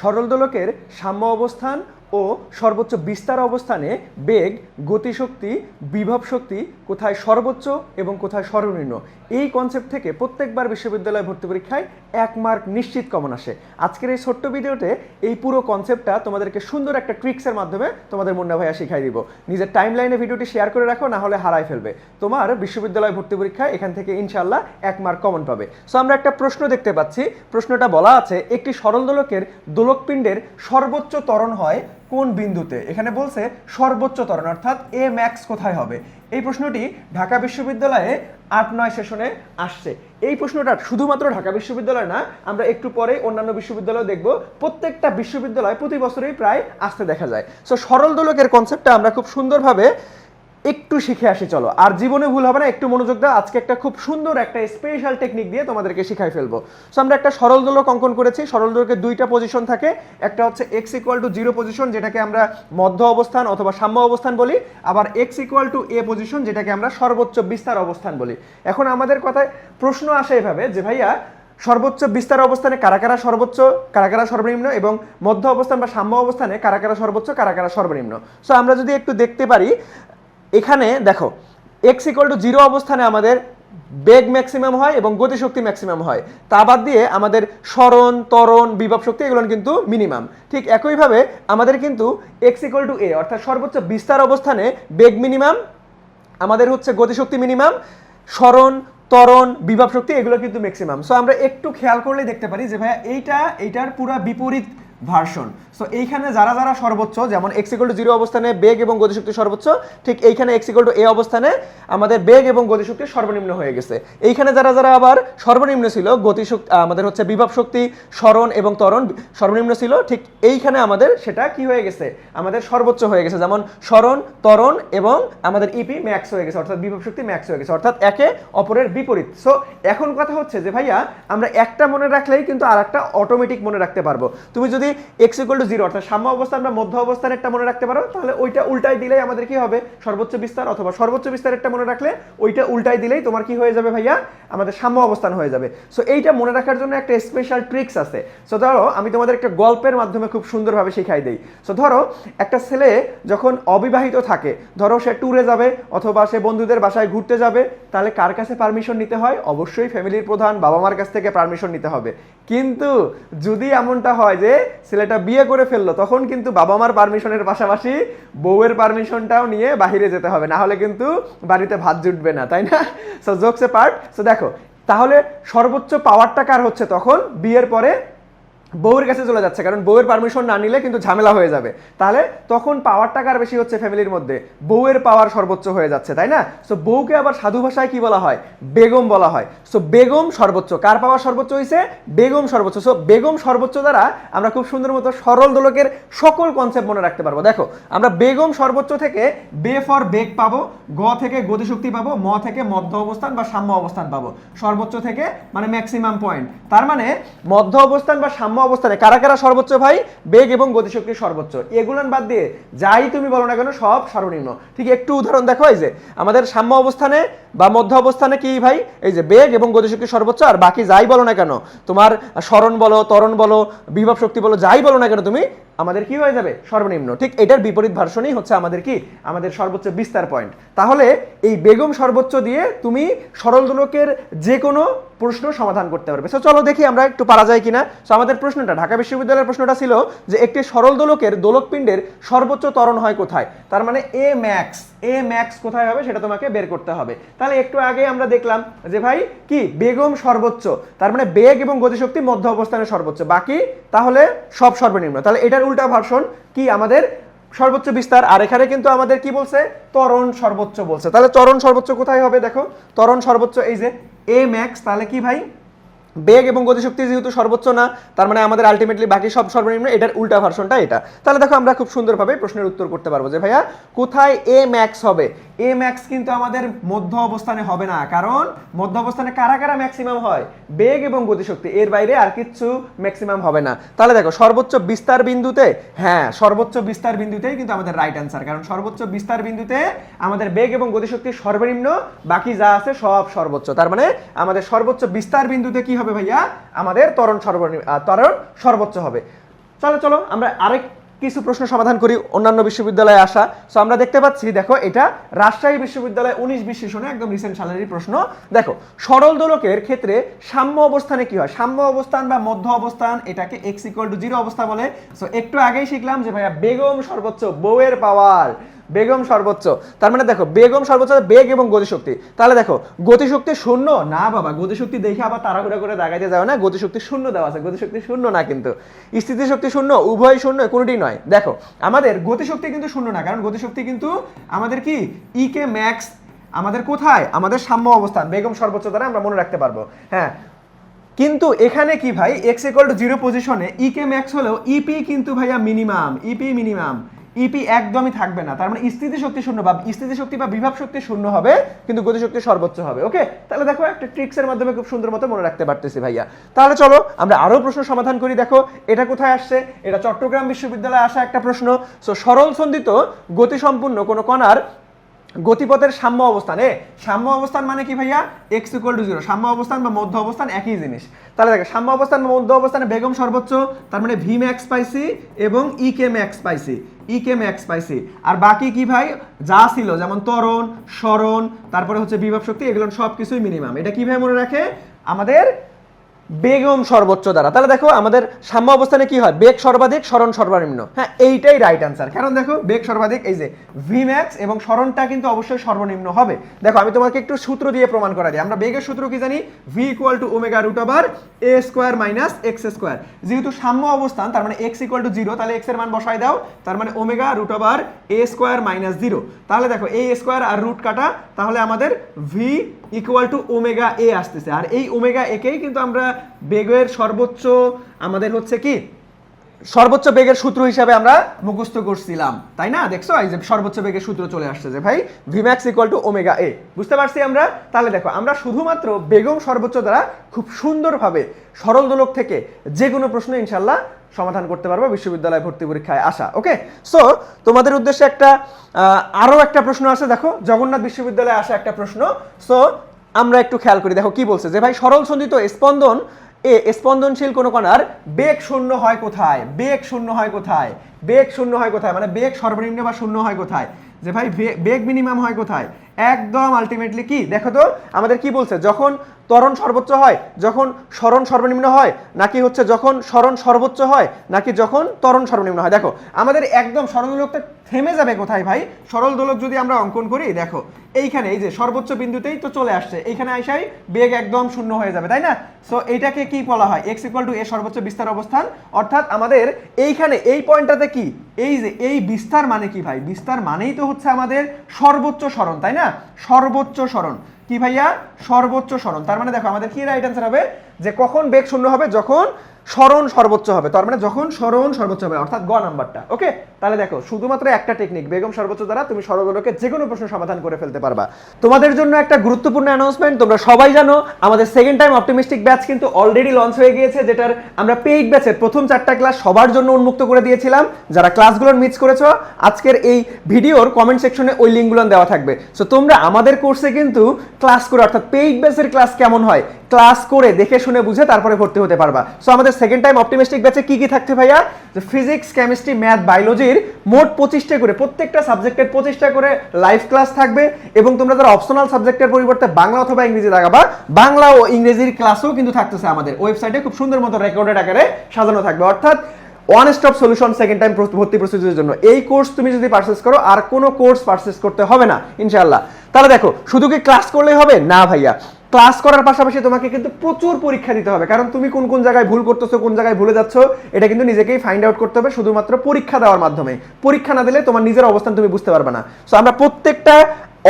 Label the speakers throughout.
Speaker 1: সরল দোলকের সাম্য অবস্থান ও সর্বোচ্চ বিস্তার অবস্থানে বেগ, গতিশক্তি, বিভব শক্তি কোথায় সর্বোচ্চ এবং কোথায় সর্বনিম্ন? এই কনসেপ্ট থেকে প্রত্যেকবার বিশ্ববিদ্যালয় ভর্তি পরীক্ষায় এক মার্ক নিশ্চিত কমন আসে। আজকের এই ছোট্ট ভিডিওতে এই পুরো কনসেপ্টটা তোমাদেরকে সুন্দর একটা ট্রিক্সের মাধ্যমে তোমাদের মুন্না ভাইয়া শিখাই দিব। নিজের টাইম লাইনে ভিডিওটি শেয়ার করে রাখো, না হলে হারাই ফেলবে। তোমার বিশ্ববিদ্যালয় ভর্তি পরীক্ষায় এখান থেকে ইনশাল্লাহ এক মার্ক কমন পাবে। সো আমরা একটা প্রশ্ন দেখতে পাচ্ছি। প্রশ্নটা বলা আছে, একটি সরল দোলকের দোলকপিণ্ডের সর্বোচ্চ ত্বরণ হয় কোন বিন্দুতে? এখানে বলছে সর্বোচ্চ ত্বরণ, অর্থাৎ এ ম্যাক্স কোথায় হবে? এই প্রশ্নটি ঢাকা বিশ্ববিদ্যালয়ে আট নয় সেশনে আসছে। এই প্রশ্নটা শুধুমাত্র ঢাকা বিশ্ববিদ্যালয় না, আমরা একটু পরে অন্যান্য বিশ্ববিদ্যালয় দেখব। প্রত্যেকটা বিশ্ববিদ্যালয় প্রতি বছরই প্রায় আসতে দেখা যায়। সো সরল দোলকের কনসেপ্টটা আমরা খুব সুন্দরভাবে একটু শিখে আসি, চলো। আর জীবনে ভুল হবে না, একটু মনোযোগ দাও। আজকে একটা খুব সুন্দর একটা স্পেশাল টেকনিক দিয়ে তোমাদেরকে শিখাই ফেলব। সো আমরা একটা সরল দোলক অঙ্কন করেছি। সরল দোলকের দুইটা পজিশন থাকে। একটা হচ্ছে x equal to zero position যেটাকে আমরা মধ্য অবস্থান অথবা সাম্য অবস্থান বলি। আবার x equal to A position যেটাকে আমরা সর্বোচ্চ বিস্তার অবস্থান বলি। এখন আমাদের কথায় প্রশ্ন আসে এভাবে যে, ভাইয়া, সর্বোচ্চ বিস্তার অবস্থানে কারা কারা সর্বোচ্চ, কারা কারা সর্বনিম্ন এবং মধ্য অবস্থান বা সাম্য অবস্থানে কারা কারা সর্বোচ্চ, কারা কারা সর্বনিম্ন? সো আমরা যদি একটু দেখতে পারি এখানে দেখো এক্স ইকুয়াল টু জিরো অবস্থানে আমাদের বেগ ম্যাক্সিমাম হয় এবং গতিশক্তি ম্যাক্সিমাম হয়। তা বাদ দিয়ে আমাদের স্মরণ তরণ বিভব শক্তি এগুলো কিন্তু মিনিমাম ঠিক একইভাবে আমাদের কিন্তু এক্স ইকুয়াল টু এ অর্থাৎ সর্বোচ্চ বিস্তার অবস্থানে বেগ মিনিমাম আমাদের হচ্ছে গতিশক্তি মিনিমাম স্মরণ, ত্বরণ, বিভব শক্তি এগুলো কিন্তু ম্যাক্সিমাম সো আমরা একটু খেয়াল করলেই দেখতে পারি যে ভাইয়া এইটা, এইটার পুরা বিপরীত ভার্সন সো এইখানে যারা যারা সর্বোচ্চ, যেমন এক্স ইকুয়াল টু জিরো অবস্থানে বেগ এবং গতিশক্তি সর্বোচ্চ, ঠিক এইখানে এক্স ইকুয়াল টু এ অবস্থানে আমাদের বেগ এবং গতিশক্তি সর্বনিম্ন হয়ে গেছে। এইখানে যারা যারা আবার সর্বনিম্ন ছিল, গতিশক্তি আমাদের হচ্ছে বিভব শক্তি, স্মরণ এবং ত্বরণ সর্বনিম্ন ছিল, ঠিক এইখানে আমাদের সেটা কি হয়ে গেছে? আমাদের সর্বোচ্চ হয়ে গেছে। যেমন স্মরণ, ত্বরণ এবং আমাদের ইপি ম্যাক্স হয়ে গেছে, অর্থাৎ বিভব শক্তি ম্যাক্স হয়ে গেছে, অর্থাৎ একে অপরের বিপরীত। সো এখন কথা হচ্ছে যে ভাইয়া, আমরা একটা মনে রাখলেই কিন্তু আর একটা অটোমেটিক মনে রাখতে পারব। তুমি যদি এক্স ইকুয়াল টু জিরো অর্থাৎ সাম্য অবস্থান বা মধ্য অবস্থান একটা মনে রাখতে পারো, তাহলে ওইটা উল্টাই দিলেই আমাদের কি হবে? সর্বোচ্চ বিস্তার অথবা সর্বোচ্চ বিস্তার একটা মনে রাখলে ওইটা উল্টাই দিলেই তোমার কি হয়ে যাবে ভাইয়া? আমাদের সাম্য অবস্থান হয়ে যাবে। সো এইটা মনে রাখার জন্য একটা স্পেশাল ট্রিক্স আছে। সো ধরো, আমি তোমাদের একটা গল্পের মাধ্যমে খুব সুন্দরভাবে শিখাই দিই। সো ধরো, একটা ছেলে যখন অবিবাহিত থাকে, ধরো সে ট্যুরে যাবে অথবা সে বন্ধুদের বাসায় ঘুরতে যাবে, তাহলে কার কাছে পারমিশন নিতে হয়? অবশ্যই ফ্যামিলির প্রধান বাবা মার কাছ থেকে পারমিশন নিতে হবে। কিন্তু যদি এমনটা হয় যে ছেলেটা বিয়ে করে ফেলল, তখন কিন্তু বাবা মার পারমিশনের পাশাপাশি বউয়ের পারমিশনটাও নিয়ে বাহিরে যেতে হবে, না হলে কিন্তু বাড়িতে ভাত জুটবে না, তাই না? সো জোকস পার্ট সো দেখো, তাহলে সর্বোচ্চ পাওয়ারটা কার হচ্ছে তখন? বিয়ের পরে বউয়ের কাছে চলে যাচ্ছে, কারণ বউয়ের পারমিশন না নিলে কিন্তু ঝামেলা হয়ে যাবে। তাহলে তখন পাওয়ারটা কার বেশি হচ্ছে ফ্যামিলির মধ্যে। বউয়ের পাওয়ার সর্বোচ্চ হয়ে যাচ্ছে, তাই না? সো বউকে আবার সাধু ভাষায় কি বলা হয়? বেগম বলা হয়। সো বেগম সর্বোচ্চ, কার পাওয়ার সর্বোচ্চ হয়েছে বেগম সর্বোচ্চ। সো বেগম সর্বোচ্চ দ্বারা আমরা খুব সুন্দর মতো সরল দোলকের সকল কনসেপ্ট মনে রাখতে পারব। দেখো, আমরা বেগম সর্বোচ্চ থেকে বে ফর বেগ পাবো, গ থেকে গতিশক্তি পাবো, ম থেকে মধ্য অবস্থান বা সাম্য অবস্থান পাবো। সর্বোচ্চ থেকে মানে ম্যাক্সিমাম পয়েন্ট তার মানে মধ্য অবস্থান বা সাম্য অবস্থানে। কারা কারা সর্বোচ্চ ভাই? বেগ এবং গতিশক্তি সর্বোচ্চ। এগুলান বাদ দিয়ে যাই তুমি বলো না কেন, সব সর্বনিম্ন। ঠিক একটু উদাহরণ দেখো, এই যে আমাদের সাম্য অবস্থানে বা মধ্য অবস্থানে কি ভাই? এই যে বেগ এবং গতিশক্তি সর্বোচ্চ আর বাকি যাই বলো না কেন, তোমার স্মরণ বলো তরণ বলো, বিভব শক্তি বলো, যাই বলো না কেন তুমি আমাদের কি হয়ে যাবে? সর্বনিম্ন। ঠিক এটার বিপরীত ভার্সনই হচ্ছে আমাদের কি? আমাদের সর্বোচ্চ বিস্তার পয়েন্ট। তাহলে এই বেগম সর্বোচ্চ দিয়ে তুমি সরল দোলকের যে কোনো প্রশ্ন সমাধান করতে পারবে। সো চলো দেখি আমরা একটু পারা যায় কিনা। সো আমাদের প্রশ্নটা, ঢাকা বিশ্ববিদ্যালয়ের প্রশ্নটা ছিল যে একটি সরল দোলকের দোলকপিণ্ডের সর্বোচ্চ ত্বরণ হয় কোথায়? তার মানে এ ম্যাক্স এ ম্যাক্স কোথায় হবে সেটা তোমাকে বের করতে হবে। তাহলে একটু আগে আমরা দেখলাম যে ভাই, কি? বেগম সর্বোচ্চ। তার মানে বেগ এবং গতিশক্তি মধ্য অবস্থানে সর্বোচ্চ। বাকি তাহলে সব সর্বনিম্ন। তাহলে এটার উল্টা ভার্সন কি আমাদের সর্বোচ্চ বিস্তার? আর এখানে কিন্তু আমাদের কি বলছে? তরণ সর্বোচ্চ বলছে। তাহলে তরণ সর্বোচ্চ কোথায় হবে দেখো? তরণ সর্বোচ্চ এই যে এ ম্যাক্স তাহলে কি ভাই? বেগ এবং গতিশক্তি যেহেতু সর্বোচ্চ না, তার মানে আমাদের আলটিমেটলি বাকি সব সর্বনিম্ন এটার উল্টা ভার্সনটা এটা। তাহলে দেখো আমরা খুব সুন্দরভাবে প্রশ্নের উত্তর করতে পারব যে ভাইয়া, কোথায় এ ম্যাক্স হবে? এ ম্যাক্স কিন্তু আমাদের মধ্য অবস্থানে হবে না, কারণ মধ্য অবস্থানে কারা কারা ম্যাক্সিমাম হয়? বেগ এবং গতিশক্তি, এর বাইরে আর কিচ্ছু ম্যাক্সিমাম হবে না। তাহলে দেখো, সর্বোচ্চ বিস্তার বিন্দুতে হ্যাঁ সর্বোচ্চ বিস্তার বিন্দুতেই কিন্তু আমাদের রাইট অ্যান্সার কারণ সর্বোচ্চ বিস্তার বিন্দুতে আমাদের বেগ এবং গতিশক্তি সর্বনিম্ন, বাকি যা আছে সব সর্বোচ্চ। তার মানে আমাদের সর্বোচ্চ বিস্তার বিন্দুতে কি হবে ভাইয়া? আমাদের ত্বরণ সর্বনিম্ন আহ, ত্বরণ সর্বোচ্চ হবে। চলো চলো আমরা আরেক কিছু প্রশ্ন সমাধান করি অন্যান্য বিশ্ববিদ্যালয়ে আসা। সো আমরা দেখতে পাচ্ছি দেখো এটা রাজশাহী বিশ্ববিদ্যালয় উনিশ বিশ সেশনে একদম রিসেন্ট সালেরই প্রশ্ন। দেখো সরল দোলকের ক্ষেত্রে সাম্য অবস্থানে কি হয়? সাম্য অবস্থান বা মধ্য অবস্থান এটাকে এক্স ইকুয়াল টু জিরো অবস্থা বলে। সো একটু আগেই শিখলাম যে ভাইয়া বেগম সর্বোচ্চ বউয়ের পাওয়ার বেগম সর্বোচ্চ। তার মানে দেখো, বেগম সর্বোচ্চ বেগ এবং গতিশক্তি। তাহলে দেখো, গতিশক্তি শূন্য? না বাবা, গতিশক্তি দেখে আবার তাড়াহুড়া করে দাগাইতে যাও না, গতিশক্তি শূন্য দেওয়া আছে, গতিশক্তি শূন্য না কিন্তু। স্থিতিশক্তি শূন্য, উভয় শূন্য, কোনোটি নয়। দেখো, আমাদের গতিশক্তি কিন্তু শূন্য না, কারণ গতিশক্তি কিন্তু আমাদের কি? ই কে ম্যাক্স আমাদের কোথায়? আমাদের সাম্য অবস্থান, বেগম সর্বোচ্চ দ্বারা আমরা মনে রাখতে পারব। হ্যাঁ। কিন্তু এখানে কি ভাই? এক্স ইকুয়াল টু জিরো পজিশনে ই কে ম্যাক্স হলেও ইপি কিন্তু ভাইয়া মিনিমাম ইপি মিনিমাম ইপি একদমই থাকবে না। তার মানে স্থিতিশক্তি শূন্য বা স্থিতিশক্তি বা বিভাব শক্তি শূন্য হবে, কিন্তু গতি শক্তি সর্বোচ্চ হবে ওকে তাহলে দেখো, একটা ট্রিক্সের মাধ্যমে খুব সুন্দর মতো মনে রাখতে পারতেছি ভাইয়া। তাহলে চলো, আমরা আরও প্রশ্ন সমাধান করি। দেখো, এটা কোথায় আসছে? এটা চট্টগ্রাম বিশ্ববিদ্যালয়ে আসা একটা প্রশ্ন। সো সরল সন্ধিত গতি সম্পূর্ণ কোনো কণার গতিপথের সাম্য অবস্থান। এ, সাম্য অবস্থান মানে কি ভাইয়া? এক্স ইকুয়াল টু জিরো সাম্য অবস্থান বা মধ্য অবস্থান একই জিনিস। তাহলে দেখো, সাম্য অবস্থান বা মধ্য অবস্থানে বেগম সর্বোচ্চ, তার মানে ভি ম্যাক্স পাইছি এবং ই কে ম্যাক্স পাইছি। ই কে ম্যাক্স পাইছি। আর বাকি কি ভাই? যা ছিল, যেমন ত্বরণ, স্মরণ, তারপরে হচ্ছে বিভব শক্তি, এগুলো সব কিছুই মিনিমাম এটা কীভাবে মনে রাখে? আমাদের বেগম সর্বোচ্চ দ্বারা। তাহলে দেখো আমাদের সাম্য অবস্থানে কি হয়? বেগ সর্বাধিক, স্মরণ সর্বনিম্ন। হ্যাঁ এইটাই রাইট অ্যান্সার কারণ দেখো, বেগ সর্বাধিক, এই যে ভি ম্যাক্স এবং স্মরণটা কিন্তু অবশ্যই সর্বনিম্ন হবে। দেখো, আমি তোমাকে একটু সূত্র দিয়ে প্রমাণ করা দিই। আমরা বেগের সূত্র কি জানি? V equal to omega root over A square minus x square যেহেতু সাম্য অবস্থান, তার মানে এক্স ইকুয়াল টু জিরো তাহলে এক্সের মান বসাই দাও। তার মানে omega root over A square minus zero তাহলে দেখো এই স্কোয়ার আর রুট কাটা, তাহলে আমাদের v equal to omega A আসতেছে। আর এই ওমেগা একেই কিন্তু আমরা বেগের সর্বোচ্চ আমাদের হচ্ছে কি? সর্বোচ্চ বেগের সূত্র হিসাবে আমরা মুখস্থ করছিলাম। তাই না? দেখছ? এই যে সর্বোচ্চ বেগের সূত্র চলে আসছে যে ভাই v max equal to omega A বুঝতে পারছি আমরা? তাহলে দেখো, আমরা শুধুমাত্র বেগম সর্বোচ্চ দ্বারা খুব সুন্দরভাবে সরল দোলক থেকে যে কোনো প্রশ্ন ইনশাল্লাহ সমাধান করতে পারব বিশ্ববিদ্যালয় ভর্তি পরীক্ষায় আসা ওকে সো তোমাদের উদ্দেশ্যে একটা আরও একটা প্রশ্ন আছে, দেখো, জগন্নাথ বিশ্ববিদ্যালয়ে আসা একটা প্রশ্ন। সো আমরা একটু খেয়াল করি, দেখো, কি বলছে? যে, ভাই, সরল সন্ধিত স্পন্দন, এ, স্পন্দনশীল কোনো কণার, বেগ শূন্য হয় কোথায়? বেগ শূন্য হয় কোথায়? বেগ শূন্য হয় কোথায়? মানে বেগ সর্বনিম্ন বা শূন্য হয় কোথায়? যে ভাই বেগ মিনিমাম হয় কোথায়? একদম আলটিমেটলি কি? দেখো তো, আমাদের কি বলছে? যখন ত্বরণ সর্বোচ্চ হয়, যখন স্মরণ সর্বনিম্ন হয়, নাকি হচ্ছে যখন স্মরণ সর্বোচ্চ হয়, নাকি যখন ত্বরণ সর্বনিম্ন হয়? দেখো, আমাদের একদম সরল দোলকটা থেমে যাবে কোথায় ভাই? সরল দোলক যদি আমরা অঙ্কন করি, দেখো, এইখানে এই যে সর্বোচ্চ বিন্দুতেই তো চলে আসছে, এইখানে আইসাই বেগ একদম শূন্য হয়ে যাবে, তাই না? সো এইটাকে কি বলা হয়? এক্স ইকুয়াল টু এ সর্বোচ্চ বিস্তার অবস্থান। অর্থাৎ আমাদের এইখানে, এই পয়েন্টটাতে কি? এই যে, এই বিস্তার মানে কি ভাই? বিস্তার মানেই তো হচ্ছে আমাদের সর্বোচ্চ স্মরণ, তাই না? সর্বোচ্চ স্মরণ। কি ভাইয়া? সর্বোচ্চ স্মরণ। তার মানে দেখো আমাদের কি রাইট অ্যান্সার হবে? যে কখন বেগ শূন্য হবে? যখন স্মরণ সর্বোচ্চ হবে। তার মানে যখন স্মরণ সর্বোচ্চ হবে, অর্থাৎ গ নাম্বারটা, ওকে? তাহলে দেখো, শুধুমাত্র একটা টেকনিক বেগম সর্বোচ্চ দ্বারা তুমি সরলদোলকে যে কোনো প্রশ্ন সমাধান করে ফেলতে পারবা। তোমাদের জন্য একটা গুরুত্বপূর্ণ অ্যানাউন্সমেন্ট তোমরা সবাই জানো, আমাদের সেকেন্ড টাইম অপটিমিস্টিক ব্যাচ কিন্তু অলরেডি লঞ্চ হয়ে গিয়েছে, যেটার আমরা পেইড ব্যাচের প্রথম চারটা ক্লাস সবার জন্য উন্মুক্ত করে দিয়েছিলাম। যারা ক্লাসগুলোর মিস করেছ, আজকের এই ভিডিওর কমেন্ট সেকশনে ওই লিঙ্কগুলো দেওয়া থাকবে। সো তোমরা আমাদের কোর্সে কিন্তু ক্লাস করে, অর্থাৎ পেইড ব্যাচের ক্লাস কেমন হয় ক্লাস করে দেখে শুনে বুঝে তারপরে ভর্তি হতে পারবা। সো আমাদের সেকেন্ড টাইম অপটিমিস্টিক ব্যাচে কি কি থাকছে ভাইয়া? যে ফিজিক্স কেমিস্ট্রি ম্যাথ বায়োলজির মোট পঁচিশটা করে, প্রত্যেকটা সাবজেক্টের পঁচিশটা করে লাইভ ক্লাস থাকবে এবং তোমরা যারা অপশনাল সাবজেক্টের পরিবর্তে বাংলা অথবা ইংরেজি লাগাবা, বাংলা ও ইংরেজির ক্লাসও কিন্তু থাকতেছে আমাদের। ওয়েবসাইটে খুব সুন্দর মতো রেকর্ডেড আকারে সাজানো থাকবে। অর্থাৎ one stop solution second time ভর্তি প্রস্তুতির জন্য। এই কোর্স তুমি যদি পারচেস করো, আর কোনো কোর্স পারচেস করতে হবে না ইনশাল্লাহ তাহলে দেখো, শুধু কি ক্লাস করলেই হবে? না ভাইয়া। ক্লাস করার পাশাপাশি তোমাকে কিন্তু প্রচুর পরীক্ষা দিতে হবে। কারণ তুমি কোন কোন জায়গায় ভুল করতেছো, কোন জায়গায় ভুলে যাচ্ছ, এটা কিন্তু নিজেকেই ফাইন্ড আউট করতে হবে শুধুমাত্র পরীক্ষা দেওয়ার মাধ্যমে। পরীক্ষা না দিলে তোমার নিজের অবস্থান তুমি বুঝতে পারবে না। সো আমরা প্রত্যেকটা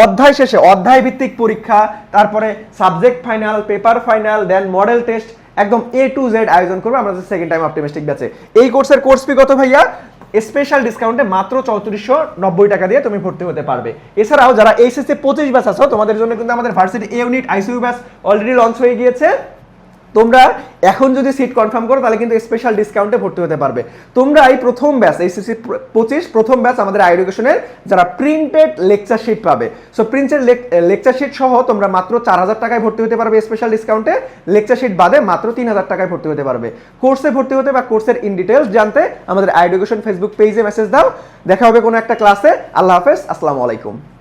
Speaker 1: অধ্যায় শেষে, অধ্যায় ভিত্তিক পরীক্ষা, তারপরে subject final paper final then model test একদম এ টু জেড আয়োজন করব। আমাদের সেকেন্ড টাইম অপটিমিস্টিক ব্যাচে এই কোর্সের কোর্স ফি কত ভাইয়া? স্পেশাল ডিসকাউন্টে মাত্র চৌত্রিশশো নব্বই টাকা দিয়ে তুমি ভর্তি হতে পারবে। এছাড়াও যারা এইচএসসি পঁচিশ ব্যাচ আছো, তোমাদের জন্য কিন্তু আমাদের varsity unit ICU batch already launch হয়ে গিয়েছে। তোমরা এখন যদি সিট কনফার্ম করো, তাহলে কিন্তু স্পেশাল ডিসকাউন্টে ভর্তি হতে পারবে। তোমরা এই প্রথম ব্যাচ এইচএসসি পঁচিশ প্রথম ব্যাচ আমাদের আই এডুকেশনের যারা প্রিন্টেড লেকচার শিট পাবে। সো প্রিন্টেড লেকচার শিট সহ তোমরা মাত্র চার হাজার টাকায় ভর্তি হতে পারবে স্পেশাল ডিসকাউন্টে লেকচার শিট বাদে মাত্র তিন হাজার টাকায় ভর্তি হতে পারবে। কোর্সে ভর্তি হতে বা কোর্সের ইন ডিটেলস জানতে আমাদের আই এডুকেশন ফেসবুক পেজে মেসেজ দাও। দেখা হবে কোনো একটা ক্লাসে আল্লাহ হাফেজ, আসসালামু আলাইকুম।